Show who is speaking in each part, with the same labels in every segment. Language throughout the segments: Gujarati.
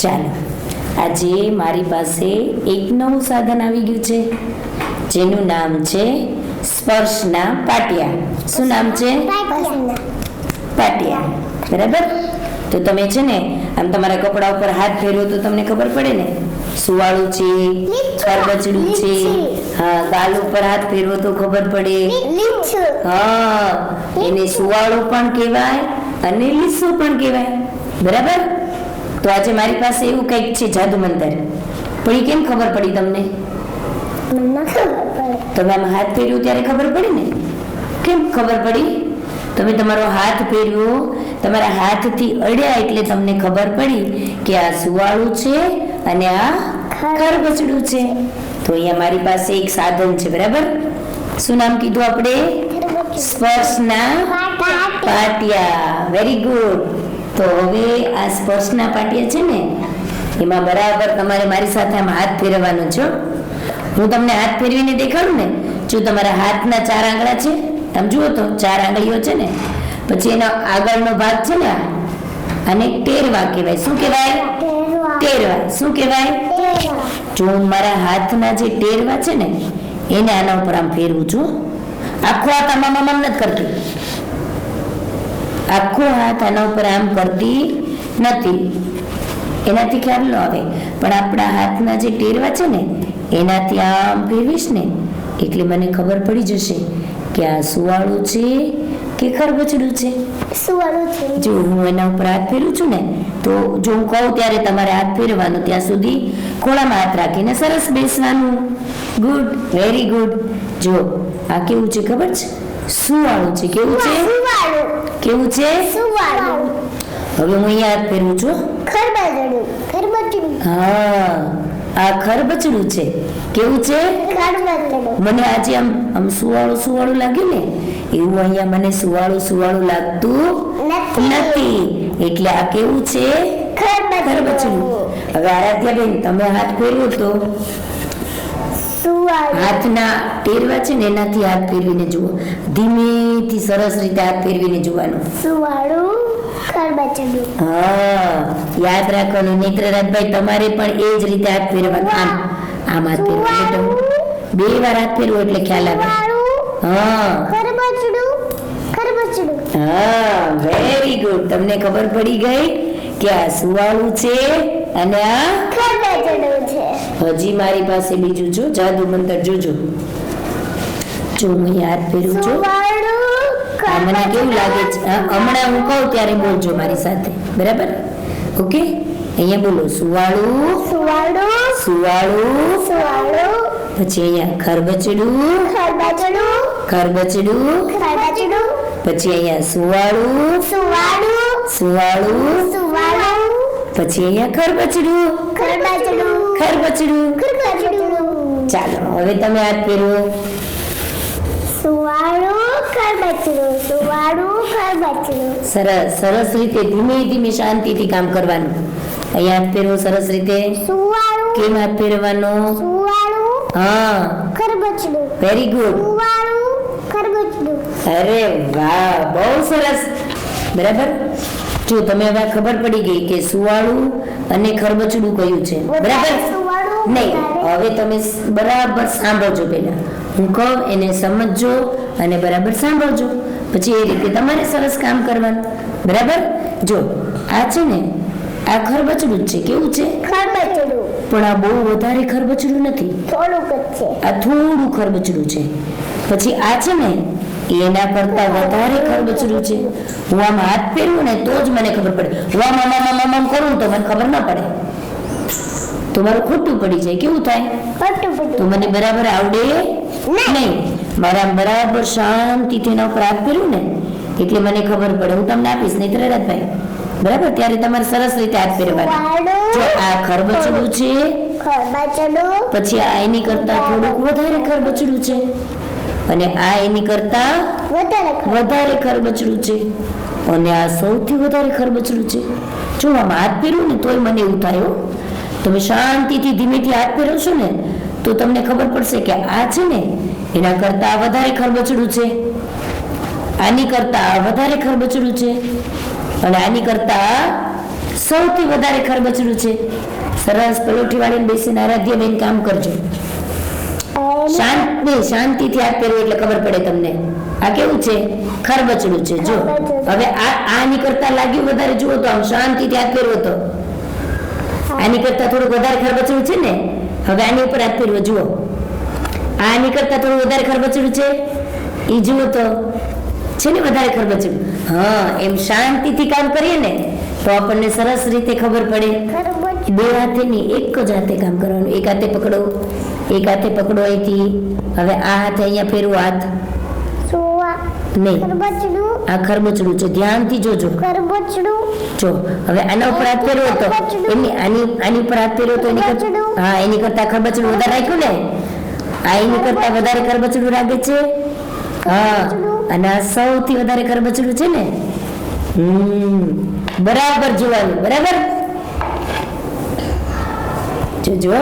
Speaker 1: ચાલો આજે મારી પાસે એક નવું સાધન આવી ગયું છે જેનું નામ છે સ્પર્શના પાટિયા. શું નામ છે? પાટિયા. બરાબર? તો તમે છે ને આમ તમારા કપડા ઉપર હાથ ફેરવો તો તમને ખબર પડે ને? સુવાળું છે કરબચડું છે હા ગાલ ઉપર હાથ ફેરવો તો ખબર પડે. હા એને સુવાળું પણ કહેવાય અને લીસું પણ કહેવાય. બરાબર? તો આજે મારી પાસે એવું કંઈક છે જાદુ મંતર પણ એ કેમ ખબર પડી તમને? તમે આમ હાથ ફેર્યું ત્યારે ખબર પડી ને? કેમ ખબર પડી? તમે તમારો હાથ ફેરવ્યો તમારા હાથથી અડ્યા એટલે તમને ખબર પડી કે આ સુવાળું છે અને આ ખરબચડું છે. તો અહીંયા મારી પાસે એક સાધન છે બરાબર? શું નામ કીધું આપણે? સ્પર્શના પાટિયા. વેરી ગુડ તો હવે આ સ્પર્શના પાટિયા છે ને એમાં બરાબર તમારે મારી સાથે આમ હાથ ફેરવવાનો છો હું. તમને હાથ ફેરવીને દેખાડું ને જો તમારા હાથના ચાર આંગળા છે તમે જુઓ તો ચાર આંગળીઓ છે ને પછી એનો આગળનો ભાગ છે ને આને ટેરવા કહેવાય. શું કહેવાય? ટેરવા. શું કહેવાય? જો હું મારા હાથના જે ટેરવા છે ને એને આના ઉપર આમ ફેરવું છું. આખો આ તમામ આમ નથી કરતી. આખો હાથ આના ઉપર આમ કરતી નથી. એનાથી ખ્યાલ ન આવે. પણ આપણા હાથના જે ટેરવા છે ને એનાથી આમ ફેરવીશ ને એટલે મને ખબર પડી જશે કે આ સુવાળું છે કે ખરબચડું છે. જો હું એના ઉપર હાથ ફેરું છું ને તો જો હું કહું ત્યારે તમારે હાથ ફેરવાનો ત્યાં સુધી ખોળામાં હાથ રાખીને સરસ બેસવાનું. ગુડ વેરી ગુડ જો આ કેવું છે ખબર છે? સુવાળું છે. કેવું છે? કેવું છે? હવે હું યાદ કરું છું. ખરબચડું ખરબચડું. હા આ ખરબચડું છે. કેવું છે? મને આજે આમ આમ સુવાળું સુવાળું લાગ્યું ને એવું અહીંયા મને સુવાળું સુવાળું લાગતું નથી. એટલે આ કેવું છે? ખરબચડું. હવે આરાધ્યાબેન તમે હાથ ફેરવો તો. હાથના ટેરવા છે ને એનાથી હાથ ફેરવીને જુઓ. ધીમેથી સરસ રીતે હાથ ફેરવીને જોવાનું. હા યાદ રાખવાનું. નેત્રરાજભાઈ તમારે પણ એ જ રીતે હાથ ફેરવાનો આમ આમ હાથ ફેરવાનો બે વાર હાથ ફેરવો એટલે ખ્યાલ આવે. હા. હા વેરી ગુડ તમને ખબર પડી ગઈ કે આ સુવાળું છે અને આ હજી મારી પાસે બીજું જો જાદુ મંતર જોજો. જો હું હાથ ફેરવું છું. મને કેવું લાગે છે? હમણાં હું કહું ત્યારે બોલજો મારી સાથે. બરાબર? ઓકે? અહીંયા બોલો સુવાળું. સુવાળું. પછી અહીંયા ખરબચડું. ખરબચડું. પછી અહીંયા સુવાળું. સુવાળું. પછી અહીંયા ખરબચડું. ખરબચડું. ચાલો હવે તમે હાથ ફેરવો. સરસ સરસ રીતે ધીમે ધીમે શાંતિથી કામ કરવાનું. અહીંયા હાથ ફેરવો સરસ રીતે. કેમ હાથ ફેરવવાનો? હા. વેરી ગુડ અરે વાહ બહુ સરસ. બરાબર? જો તમે હવે ખબર પડી ગઈ કે સુવાળું અને ખરબચડું કયું છે. બરાબર? નહીં હવે તમે બરાબર સાંભળજો પહેલા. હું કહું એને સમજજો અને બરાબર સાંભળજો. પછી એ રીતે તમારે સરસ કામ કરવાનું. બરાબર? જો આ છે ને આ ખરબચડું જ છે. કેવું છે? પણ આ બહુ વધારે ખરબચડું નથી.
Speaker 2: થોડુંક જ છે.
Speaker 1: આ થોડું ખરબચડું છે. પછી આ છે ને એના કરતા વધારે ખરબચડું છે. હું આમ હાથ ફેરવું ને તો જ મને ખબર પડે. હું આમ આમ આમ આમ કરું તો મને ખબર ના પડે. તો મારું ખોટું પડી જાય. કેવું થાય? તો મને બરાબર આવડે? નહીં. મારા બરાબર શાંતિથી એના ઉપર હાથ ફેરવું ને એટલે મને ખબર પડે. હું તમને આપીશ નહીં રરાજભાઈ બરાબર? ત્યારે તમારે સરસ રીતે હાથ ફેરવાના જો આ ખરબચડું છે પછી આ એની કરતા થોડુંક વધારે ખરબચડું છે. અને આ એની કરતા
Speaker 2: વધારે
Speaker 1: ખરબચડું છે. અને આ સૌથી વધારે ખરબચડું છે. જો આમ હાથ પહેરું ને તોય મને એવું થાય તમે શાંતિથી ધીમેથી હાથ પહેરો છો ને તો તમને ખબર પડશે કે આ છે ને એના કરતા વધારે ખરબચડું છે. આની કરતા વધારે ખરબચડું છે. અને આની કરતા સૌથી વધારે ખરબચડું છે. સરસ પલોઠી વાળીને બેસીને આરાધ્ય બેન કામ કરજો. શાંત. નહીં શાંતિથી હાથ ફેરવો એટલે ખબર પડે તમને. આ કેવું છે? ખરબચડું છે, જો. હવે આ આની કરતા લાગ્યું વધારે જુઓ તો આમ શાંતિથી હાથ પહેરવો તો. આની કરતા થોડું વધારે ખરબચડું છે ને? હવે આની ઉપર હાથ પહેરવો જુઓ. આની કરતા થોડું વધારે ખરબચડું છે? એ જુઓ તો. છે ને વધારે ખરબચડું? હા, એમ શાંતિથી કામ કરીએ ને, તો આપણને સરસ રીતે ખબર પડે. બે હાથે નહીં એક જ હાથે કામ કરવાનું. એક હાથે પકડો એક હાથે પકડો અહીંથી. હવે આ હાથે અહીંયા ફેરવો હાથ. નહીં. આ ખરબચડું છે. ધ્યાનથી જોજો.
Speaker 2: ખરબચડું.
Speaker 1: જો હવે આના ઉપર હાથ ફેરવો તો. એની આની આની ઉપર હાથ ફેરવો તો એની કરતા હા એની કરતા ખરબચડું વધારે રાખ્યું ને? આ એની કરતા વધારે ખરબચડું લાગે છે? હા અને આ સૌથી વધારે ખરબચડું છે ને? હમ બરાબર જોવાનું બરાબર? જો જો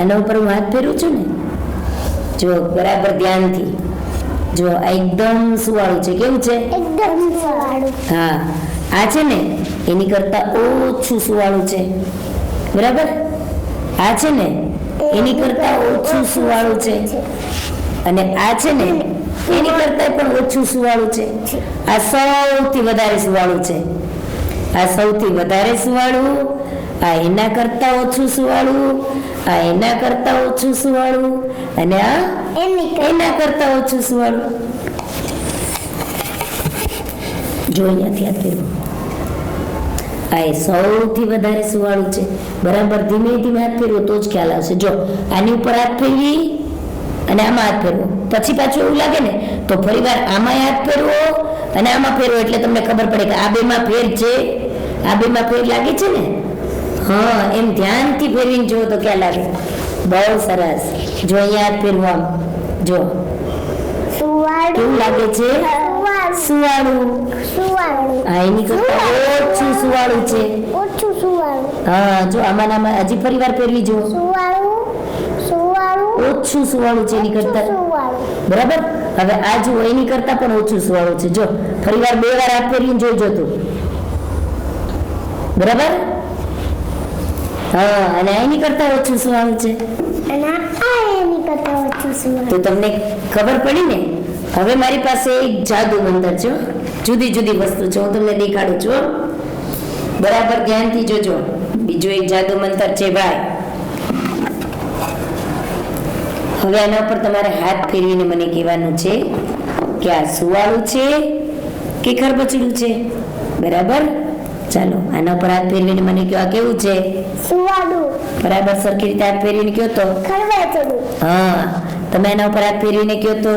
Speaker 1: આના ઉપર હું હાથ ફેરું છું ને? જો બરાબર ધ્યાનથી. જો આ એકદમ સુવાળું છે. કેવું છે?
Speaker 2: એકદમ સુવાળું.
Speaker 1: હા. આ છે ને એની કરતા ઓછું સુવાળું છે. બરાબર? આ છે ને એની કરતા ઓછું સુવાળું છે. અને આ છે ને એની કરતા પણ ઓછું સુવાળું છે. આ સૌથી વધારે સુવાળું છે. આ સૌથી વધારે સુવાળું આ એના કરતા ઓછું સુવાળું આ એના કરતા ઓછું સુવાળું અને આ
Speaker 2: એની
Speaker 1: કરતા ઓછું સુવાળું. જો અહીંયાથી આ ફેરવું આ એ સૌથી વધારે સુવાળું છે. બરાબર ધીમે ધીમે હાથ ફેરવો તો જ ખ્યાલ આવશે. જો આની ઉપર હાથ ફેરવી અને આમાં હાથ ફેરવો. પછી પાછું એવું લાગે ને તો ફરીવાર આમાં હાથ ફેરવો અને આમાં ફેરવો એટલે તમને ખબર પડે કે આ બેમાં ફેર છે. આ બેમાં ફેર લાગે છે ને? હા એમ ધ્યાનથી ફેરવીને જુઓ તો ક્યાં લાગે. બહુ સરસ. જો અહીંયા ફેરવા જો.
Speaker 2: સુવાળું.
Speaker 1: કેવું લાગે છે?
Speaker 2: સુવાળું.
Speaker 1: સુવાળું.
Speaker 2: સુવાળું.
Speaker 1: એની કરતા ઓછું સુવાળું છે.
Speaker 2: ઓછું સુવાળું.
Speaker 1: હા જો આમાં ને આમાં હજી ફરીવાર ફેરવી જો
Speaker 2: સુવાળું. સુવાળું.
Speaker 1: ઓછું સુવાળું છે એની કરતા. બરાબર? હવે આ જુઓ એની કરતા પણ ઓછું સુવાળું છે. જો ફરી વાર બે વાર હાથ ફેરવીને જોઈજો તું. બરાબર? હા અને એની કરતા ઓછું શું આવે છે?
Speaker 2: અને આ એની કરતા ઓછું સુવાળું
Speaker 1: તો તમને ખબર પડી ને? હવે મારી પાસે એક જાદુ મંદર છે જુદી જુદી વસ્તુ છે હું તમને દેખાડું છું બરાબર ધ્યાનથી જોજો. બીજું એક જાદુ મંતર છે ભાઈ. હવે આના ઉપર તમારે હાથ ફેરવીને મને કહેવાનું છે કે આ સુવાળું છે કે ખરબચડું છે? બરાબર? ચાલો આના પર હાથ ફેરવીને મને કયો આ કેવું છે?
Speaker 2: સુવાડું
Speaker 1: બરાબર સરખી રીતે હાથ ફેરવીને કયો તો?
Speaker 2: ખરબચડું
Speaker 1: હા તમે એના ઉપર હાથ ફેરવીને કયો તો?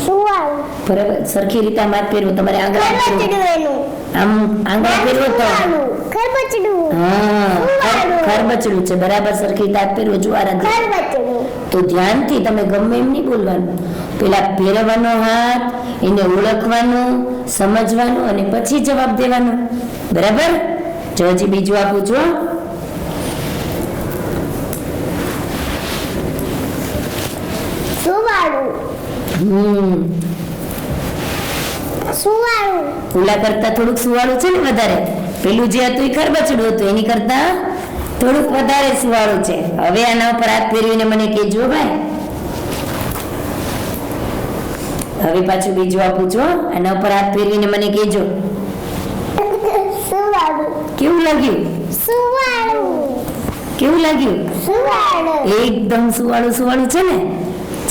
Speaker 2: સુવાળું
Speaker 1: બરાબર સરખી રીતે આમ હાથ ફેરવું તમારે આંગળા ફેરવો.
Speaker 2: ખરબચડું એનું.
Speaker 1: આમ આંગળા ફેરવો તો?
Speaker 2: ખરબચડું
Speaker 1: હા ખરબચડું છે બરાબર સરખી રીતે હાથ ફેરવો જો આરાધ્ય
Speaker 2: ખરબચડું
Speaker 1: તો ધ્યાનથી તમે ગમે એમ નહીં બોલવાનું. પેલા ફેરવવાનો હાથ એને ઓળખવાનું સમજવાનું અને પછી જવાબ દેવાનો. બરાબર? જો હજી બીજું આપું છું હમ.
Speaker 2: સુવાળું.
Speaker 1: ઓલા કરતા થોડુંક સુવાળું છે ને વધારે. પેલું જે હતું એ ખરબચડું હતું એની કરતા થોડુંક વધારે સુવાળું છે. હવે આના ઉપર હાથ ફેરવીને મને કહેજો ભાઈ. હવે પાછું બીજું આપું છું આના ઉપર હાથ ફેરવીને મને કહેજો. કેવું લાગ્યું?
Speaker 2: સુવાળું.
Speaker 1: કેવું લાગ્યું?
Speaker 2: સુવાળું.
Speaker 1: એકદમ સુવાળું સુવાળું છે ને?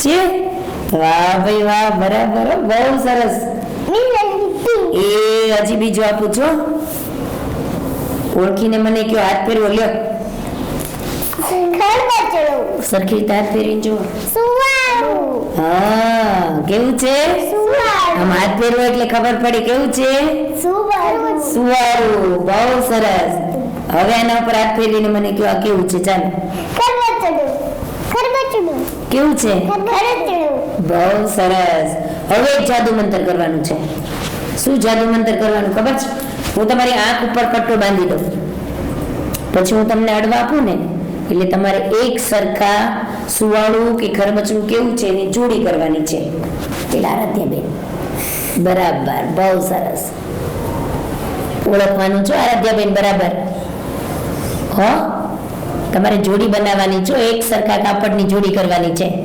Speaker 1: છે? વાહ ભાઈ વાહ બરાબર બહુ સરસ. એ હજી બીજું આપું છું ઓળખીને મને કયો હાથ ફેરવો લ્યો.
Speaker 2: ખરબચડું
Speaker 1: સરખી તાર હાથ જુઓ
Speaker 2: સુવાળું.
Speaker 1: હા કેવું છે? આમ હાથ ફેરવો એટલે ખબર પડી કેવું છે?
Speaker 2: સુવાળું.
Speaker 1: સુવાળું બહુ સરસ. હવે આના ઉપર હાથ ફેરીને મને કહો આ કેવું છે? ચાલ.
Speaker 2: ખરબચડું ખરબચડું
Speaker 1: કેવું છે?
Speaker 2: ખરબચડું
Speaker 1: બહુ સરસ. હવે એક જાદુ મંત્ર કરવાનું છે. શું જાદુ મંત્ર કરવાનું ખબર છે? હું તમારી આંખ ઉપર પટ્ટો બાંધી દઉં. પછી હું તમને અડવા આપું ને એટલે તમારે એક સરખા સુવાળું કે ખરબચડું કેવું છે એની જોડી કરવાની છે. પેલા આરાધ્યાબેન, બરાબર, બહુ સરસ. ઓળખવાનું છો આરાધ્યાબેન, બરાબર? હો? તમારે જોડી બનાવવાની છો, એક સરખા કાપડની જોડી કરવાની છે.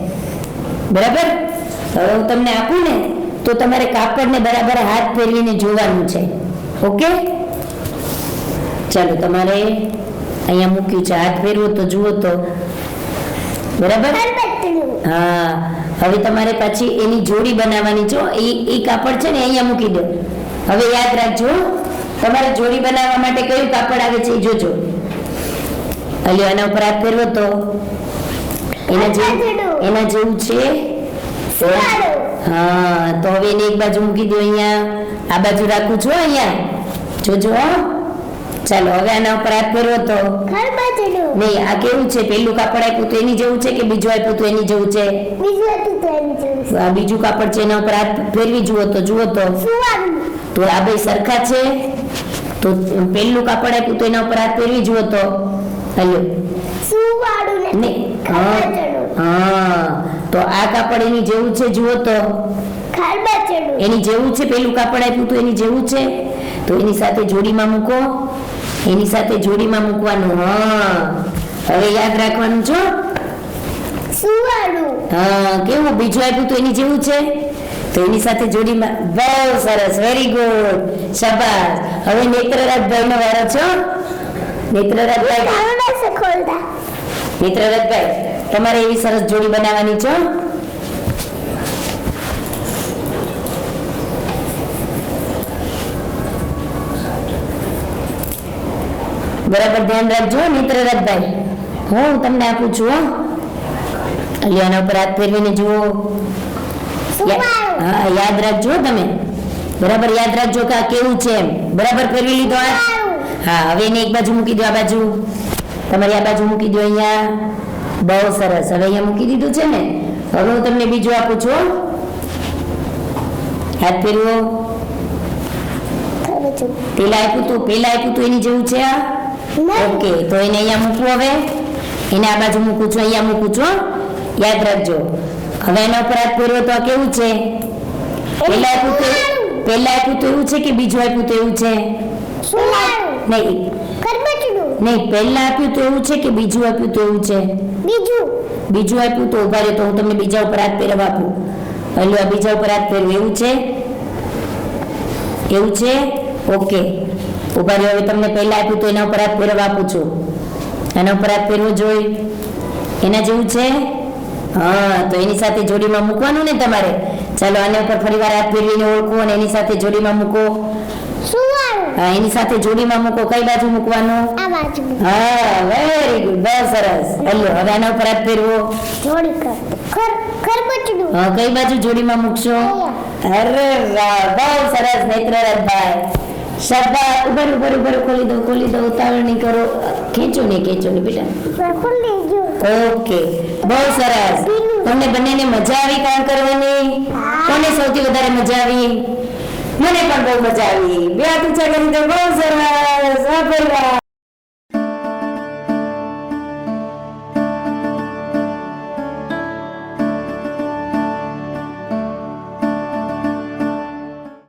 Speaker 1: બરાબર? હવે હું તમને આપું ને, તો તમારે કાપડને બરાબર હાથ ફેરવીને જોવાનું છે. ઓકે? ચાલો, તમારે અહીંયા મૂક્યું છે. હાથ ફેરવો તો જુઓ તો. બરાબર? હા. હવે તમારે પછી એની જોડી બનાવવાની. છો એ એ કાપડ છે ને અહીંયા મૂકી દો. હવે યાદ રાખજો તમારે જોડી બનાવવા માટે કયું કાપડ આવે છે એ જોજો. અલ્યો એના ઉપર હાથ ફેરવો તો. એના જેવું એના જેવું છે. હા તો હવે એને એક બાજુ મૂકી દો અહીંયા. આ બાજુ રાખું છું અહીંયા. જોજો હો. ચાલો હવે આના ઉપર હાથ ફેરવો તો? નહીં આ કેવું છે? પેલું કાપડ આપ્યું તો એની જેવું છે કે બીજું આપ્યું તો એની જેવું છે? આ બીજું કાપડ છે એના ઉપર હાથ ફેરવી જુઓ તો જુઓ તો. તો આ બે સરખા છે? તો પેલું કાપડ આપ્યું તો એના ઉપર હાથ ફેરવી જુઓ તો. હલો. હા તો આ કાપડ એની જેવું છે જુઓ તો. એની જેવું છે પેલું કાપડ આપ્યું તો એની જેવું છે? તો એની સાથે જોડીમાં મૂકો. એની સાથે જોડીમાં મૂકવાનું હા. હવે યાદ રાખવાનું છો?
Speaker 2: સુવાળું.
Speaker 1: હા કેવું? બીજું આપ્યું તો એની જેવું છે? તો એની સાથે જોડીમાં બહુ સરસ વેરી ગુડ શાબાશ. હવે નેત્રરાજભાઈ નો વારો છો? નેત્રરાજભાઈ? નેત્રરાજભાઈ તમારે એવી સરસ જોડી બનાવવાની છો? બરાબર ધ્યાન રાખજો મિત્ર નેત્રરાજભાઈ હું તમને આપું છું હો. અલ્યો ઉપર હાથ ફેરવીને જુઓ. હા યાદ રાખજો તમે. બરાબર યાદ રાખજો કે આ કેવું છે એમ. બરાબર ફેરવી લીધો
Speaker 2: આ?
Speaker 1: હા હવે એને એક બાજુ મૂકી દો આ બાજુ. તમારી આ બાજુ મૂકી દો અહીંયા. બહુ સરસ. હવે અહીંયા મૂકી દીધું છે ને? હવે હું તમને બીજું આપું છું હો. હાથ ફેરવો. પેલા આપ્યું તું પેલા આપ્યું તું એની જેવું છે આ? ઓકે તો એને અહીંયા મૂકવું હવે. એને આ બાજુ મૂકું છું અહીંયા મૂકું છું યાદ રાખજો. હવે એના અપરાધ હાથ તો આ કેવું છે? પેલા આપ્યું તો પેલા આપ્યું તો એવું છે કે બીજું આપ્યું તો એવું છે? નહીં. નહીં પહેલા આપ્યું તો એવું છે કે બીજું આપ્યું તો એવું છે?
Speaker 2: બીજું.
Speaker 1: બીજું આપ્યું તો ઊભા રહ્યો તો હું તમને બીજા ઉપર હાથ પહેરવા આપું. હલો આ બીજા ઉપર હાથ ફેરવું એવું છે? એવું છે? ઓકે. ઊભા રહ્યો હવે તમને પહેલા આપ્યું તો એના ઉપર હાથ ફેરવ આપું છું. એના ઉપર હાથ ફેરવો જોઈ. એના જેવું છે? હા તો એની સાથે જોડીમાં મૂકવાનું ને તમારે? ચાલો આને ઉપર ફરીવાર હાથ ફેરવીને ઓળખો અને એની સાથે જોડીમાં મૂકો. હા એની સાથે જોડીમાં મૂકો. કઈ બાજુ મૂકવાનું?
Speaker 2: આ બાજુ.
Speaker 1: હા વેરી ગુડ બહુ સરસ. હેલો હવે આના ઉપર હાથ ફેરવો. હા કઈ બાજુ જોડીમાં મૂકશો? અરે વાહ બહુ સરસ નેત્રરાજભાઈ શાબાશ ઉપર ઉપર ઉપર ખોલી દો ખોલી દો ઉતાવળ નહીં કરો. ખેંચો નહીં ખેંચો નહીં બેટા. ઓકે. બહુ સરસ. તમને બંનેને મજા આવી કામ કરવાની? કોને સૌથી વધારે મજા આવી? મને પણ બહુ મજા આવી. બે હાથ ઊંચા કરી દો. બહુ સરસ.